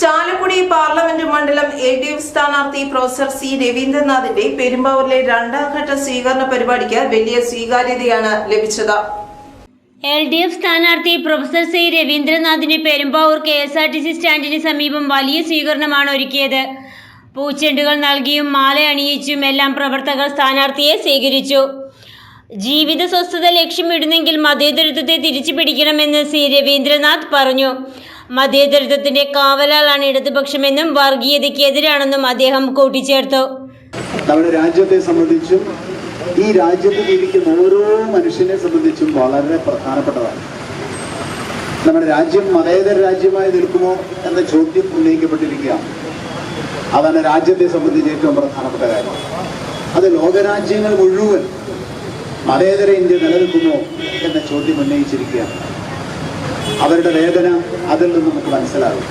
Chalakudy parliament മണ്ഡലം L D F സ്ഥാനാർത്ഥി professor C രവീന്ദ്രനാഥിന്റെ പെരുമ്പാവൂരിലെ രണ്ടാം ഘട്ട സ്വീകരണ പരിപാടിക്ക് വലിയ സ്വീകാര്യതയാണ് ലഭിച്ചത്. എൽ ഡി എഫ് സ്ഥാനാർത്ഥി professor C രവീന്ദ്രനാഥിന് Perumbavoor K S R T C സ്റ്റാൻഡിന് സമീപം വലിയ സ്വീകരണമാണ് ഒരുക്കിയത്. പൂച്ചെണ്ടുകൾ നൽകിയും മാല അണിയിച്ചും എല്ലാം പ്രവർത്തകർ സ്ഥാനാർത്ഥിയെ സ്വീകരിച്ചു. ജീവിത സ്വസ്ഥത ലക്ഷ്യമിടുന്നെങ്കിൽ മതേതരത്വത്തെ തിരിച്ചു പിടിക്കണമെന്ന് സി രവീന്ദ്രനാഥ് പറഞ്ഞു. മതേതരത്വത്തിന്റെ കാവലാളാണ് ഇടതുപക്ഷമെന്നും വർഗീയതയ്ക്ക് എതിരാണെന്നും അദ്ദേഹം കൂട്ടിച്ചേർത്തു. നമ്മുടെ രാജ്യത്തെ സംബന്ധിച്ചും ഈ രാജ്യത്ത് ജീവിക്കുന്ന ഓരോ മനുഷ്യനെ സംബന്ധിച്ചും വളരെ പ്രധാനപ്പെട്ടതാണ്. നമ്മുടെ രാജ്യം മതേതര രാജ്യമായി നിൽക്കുമോ എന്ന ചോദ്യം ഉന്നയിക്കപ്പെട്ടിരിക്കുകയാണ്. അതാണ് രാജ്യത്തെ സംബന്ധിച്ച് ഏറ്റവും പ്രധാനപ്പെട്ട കാര്യം. അത് ലോകരാജ്യങ്ങൾ മുഴുവൻ മതേതര ഇന്ത്യ നിലനിൽക്കുമോ എന്ന ചോദ്യം ഉന്നയിച്ചിരിക്കുകയാണ്. അവരുടെ വേദന അതിൽ നിന്ന് നമുക്ക് മനസ്സിലാകും.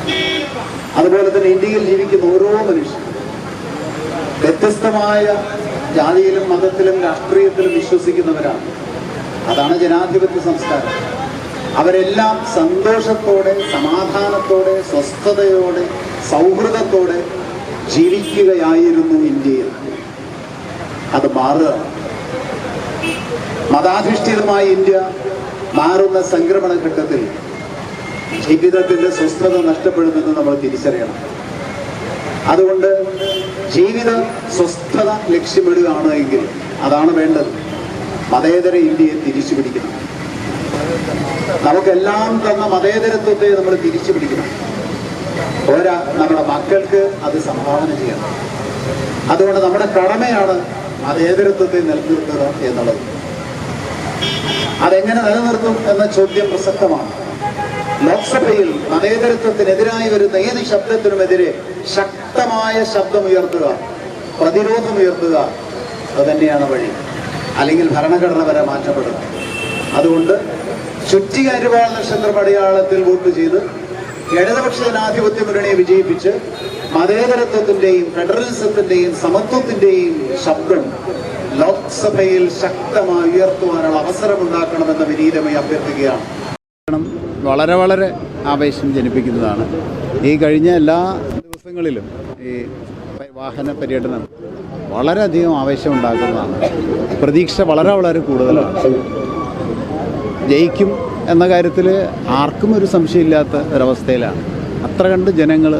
അതുപോലെ തന്നെ ഇന്ത്യയിൽ ജീവിക്കുന്ന ഓരോ മനുഷ്യരും വ്യത്യസ്തമായ ജാതിയിലും മതത്തിലും രാഷ്ട്രീയത്തിലും വിശ്വസിക്കുന്നവരാണ്. അതാണ് ജനാധിപത്യ സംസ്കാരം. അവരെല്ലാം സന്തോഷത്തോടെ സമാധാനത്തോടെ സ്വസ്ഥതയോടെ സൗഹൃദത്തോടെ ജീവിക്കുകയായിരുന്നു ഇന്ത്യയിൽ. അത് മാറുക മതാധിഷ്ഠിതമായ ഇന്ത്യ മാറുന്ന സംക്രമണ ഘട്ടത്തിൽ ജീവിതത്തിന്റെ സ്വസ്ഥത നഷ്ടപ്പെടുന്നത് നമ്മൾ തിരിച്ചറിയണം. അതുകൊണ്ട് ജീവിത സ്വസ്ഥത ലക്ഷ്യമിടുകയാണ് എങ്കിൽ അതാണ് വേണ്ടത്. മതേതര ഇന്ത്യയെ തിരിച്ചു പിടിക്കണം. നമുക്കെല്ലാം തന്ന മതേതരത്വത്തെ നമ്മൾ തിരിച്ചു പിടിക്കണം. പോരാ നമ്മുടെ മക്കൾക്ക് അത് സംഭാവന ചെയ്യണം. അതുകൊണ്ട് നമ്മുടെ കടമയാണ് മതേതരത്വത്തെ നിലനിർത്തുക എന്നുള്ളത്. അതെങ്ങനെ നിലനിർത്തും എന്ന ചോദ്യം പ്രസക്തമാണ്. ലോക്സഭയിൽ മതേതരത്വത്തിനെതിരായി വരുന്ന ഏത് ശബ്ദത്തിനുമെതിരെ ശക്തമായ ശബ്ദം ശബ്ദമുയർത്തുക പ്രതിരോധമുയർത്തുക അത് തന്നെയാണ് വഴി. അല്ലെങ്കിൽ ഭരണഘടന വരെ മാറ്റപ്പെടുക. അതുകൊണ്ട് ചുറ്റിക അരിവാൾ നക്ഷത്ര പടയാളത്തിൽ വോട്ട് ചെയ്ത് ഇടതുപക്ഷ ജനാധിപത്യ മുന്നണിയെ വിജയിപ്പിച്ച് മതേതരത്വത്തിന്റെയും ഫെഡറലിസത്തിന്റെയും സമത്വത്തിന്റെയും ശബ്ദം ലോക്സഭയിൽ ശക്തമായി ഉയർത്തുവാനുള്ള അവസരമുണ്ടാക്കണമെന്ന് വിനീതമായി അഭ്യർത്ഥിക്കുകയാണ്. വളരെ വളരെ ആവേശം ജനിപ്പിക്കുന്നതാണ്. ഈ കഴിഞ്ഞ എല്ലാ ദിവസങ്ങളിലും ഈ വാഹന പര്യടനം വളരെയധികം ആവേശം ഉണ്ടാക്കുന്നതാണ് പ്രതീക്ഷ വളരെ വളരെ കൂടുതലാണ്. ജയിക്കും എന്ന കാര്യത്തിൽ ആർക്കും ഒരു സംശയമില്ലാത്ത ഒരവസ്ഥയിലാണ്. അത്ര കണ്ട് ജനങ്ങൾ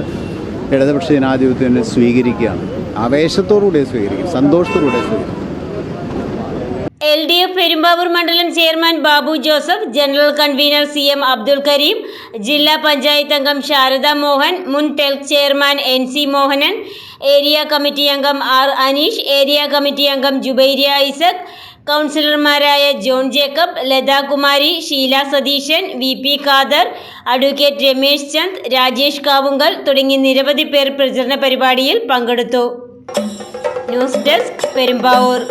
ഇടതുപക്ഷ ജനാധിപത്യത്തിനെ സ്വീകരിക്കുകയാണ്. ആവേശത്തോടുകൂടെ സ്വീകരിക്കും സന്തോഷത്തോടുകൂടെ സ്വീകരിക്കും. എൽ ഡി എഫ് പെരുമ്പാവൂർ മണ്ഡലം chairman Babu Joseph general convener C M Abdul Kareem ജില്ലാ പഞ്ചായത്ത് അംഗം ശാരദ മോഹൻ മുൻ TELK chairman N C Mohanan area committee അംഗം ആർ അനീഷ് ഏരിയ കമ്മിറ്റി അംഗം ജുബൈരിയ ഐസക് കൗൺസിലർമാരായ John Jacob Lathakumari Sheela Satheesan V P Khader advocate Ramesh Chand Rajesh Kavungal തുടങ്ങി നിരവധി പേർ പ്രചരണ പരിപാടിയിൽ പങ്കെടുത്തു. News desk Perumbavoor.